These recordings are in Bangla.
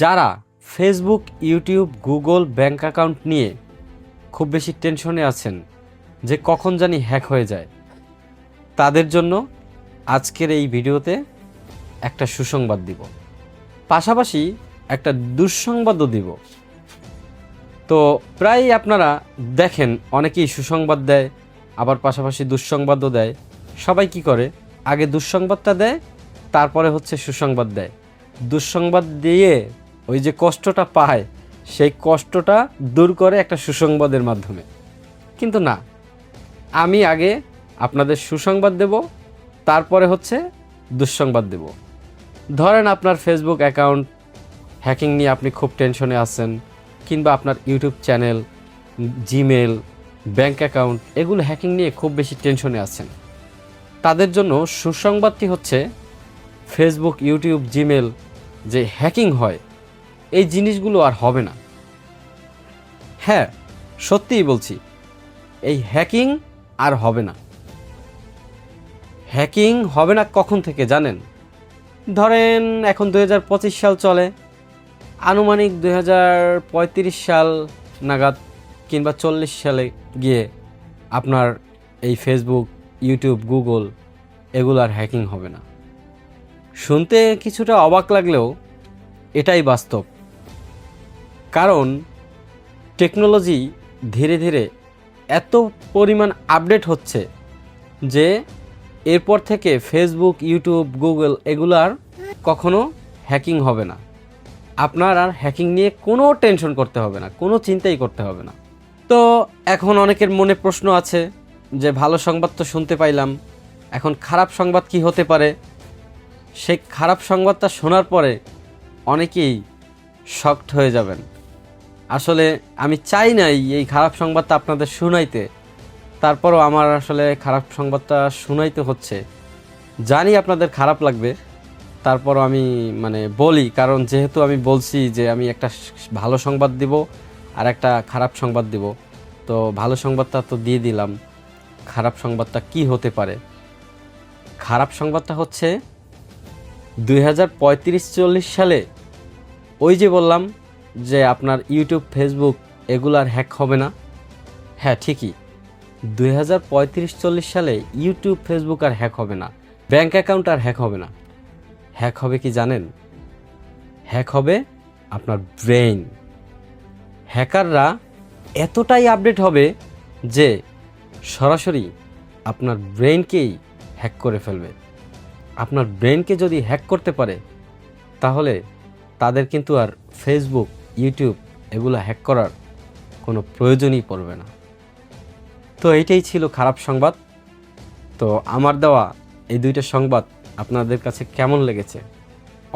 যারা Facebook YouTube Google bank account নিয়ে খুব বেশি টেনশনে আছেন যে কখন জানি হ্যাক হয়ে যায়, তাদের জন্য আজকের এই ভিডিওতে একটা সুসংবাদ দিব। পাশাপাশি একটা দুঃসংবাদও দিব। তো প্রায় আপনারা দেখেন, অনেকেই সুসংবাদ দেয়, আবার পাশাপাশি দুঃসংবাদও দেয়। সবাই কি করে? আগে দুঃসংবাদটা দেয়, তারপরে হচ্ছে সুসংবাদ দেয়। দুঃসংবাদ দিয়ে ওই যে কষ্টটা পায়, সেই কষ্টটা দূর করে একটা সুসংবাদের মাধ্যমে। কিন্তু না, আমি আগে আপনাদের সুসংবাদ দেব, তারপরে হচ্ছে দুঃসংবাদ দেব। ধরেন আপনার ফেসবুক অ্যাকাউন্ট হ্যাকিং নিয়ে আপনি খুব টেনশনে আছেন, কিংবা আপনার YouTube channel Gmail bank account এগুলো হ্যাকিং নিয়ে খুব বেশি টেনশনে আছেন। তাদের জন্য সুসংবাদটি হচ্ছে ফেসবুক ইউটিউব জিমেল যে হ্যাকিং হয় এই জিনিসগুলো আর হবে না। হ্যাঁ সত্যিই বলছি, এই হ্যাকিং আর হবে না। হ্যাকিং হবে না কখন থেকে জানেন? ধরেন এখন দু হাজার পঁচিশ সাল চলে, আনুমানিক দু হাজার পঁয়ত্রিশ সাল নাগাদ কিংবা চল্লিশ সালে গিয়ে আপনার এই ফেসবুক ইউটিউব গুগল এগুলো আর হ্যাকিং হবে না। শুনতে কিছুটা অবাক লাগলেও এটাই বাস্তব। কারণ টেকনোলজি ধীরে ধীরে এত পরিমাণ আপডেট হচ্ছে যে এরপর থেকে ফেসবুক, ইউটিউব, গুগল এগুলো আর কখনো হ্যাকিং হবে না। আপনার আর হ্যাকিং নিয়ে কোনো টেনশন করতে হবে না, কোনো চিন্তাই করতে হবে না। তো এখন অনেকের মনে প্রশ্ন আছে যে, ভালো সংবাদ তো শুনতে পাইলাম, এখন খারাপ সংবাদ কি হতে পারে? সেই খারাপ সংবাদটা শোনার পরে অনেকেই শক্ট হয়ে যাবেন। আসলে আমি চাই নাই এই খারাপ সংবাদটা আপনাদের শুনাইতে। তারপরও আমার আসলে খারাপ সংবাদটা শুনাইতে হচ্ছে। জানি আপনাদের খারাপ লাগবে। তারপরও আমি মানে বলি, কারণ যেহেতু আমি বলছি যে আমি একটা ভালো সংবাদ দিব আর একটা খারাপ সংবাদ দিব। তো ভালো সংবাদটা তো দিয়ে দিলাম। খারাপ সংবাদটা কি হতে পারে? খারাপ সংবাদটা হচ্ছে, দুই হাজার সালে ওই যে বললাম যে আপনার ইউটিউব, ফেসবুক এগুলো আর হ্যাক হবে না। হ্যাঁ ঠিকই। দুই হাজার পঁয়ত্রিশ, চল্লিশ সালে ইউটিউব, ফেসবুক আর হ্যাক হবে না। ব্যাংক অ্যাকাউন্ট আর হ্যাক হবে না। হ্যাক হবে কি জানেন? হ্যাক হবে আপনার ব্রেইন। হ্যাকাররা এতটাই আপডেট হবে যে সরাসরি আপনার ব্রেনকেই হ্যাক করে ফেলবে। আপনার ব্রেনকে যদি হ্যাক করতে পারে, তাহলে তাদের কিন্তু আর ফেসবুক ইউটিউব এগুলো হ্যাক করার কোনো প্রয়োজনই পড়বে না। তো এইটাই ছিল খারাপ সংবাদ। তো আমার দেওয়া এই দুইটা সংবাদ আপনাদের কাছে কেমন লেগেছে?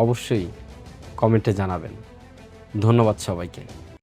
অবশ্যই কমেন্টে জানাবেন। ধন্যবাদ সবাইকে।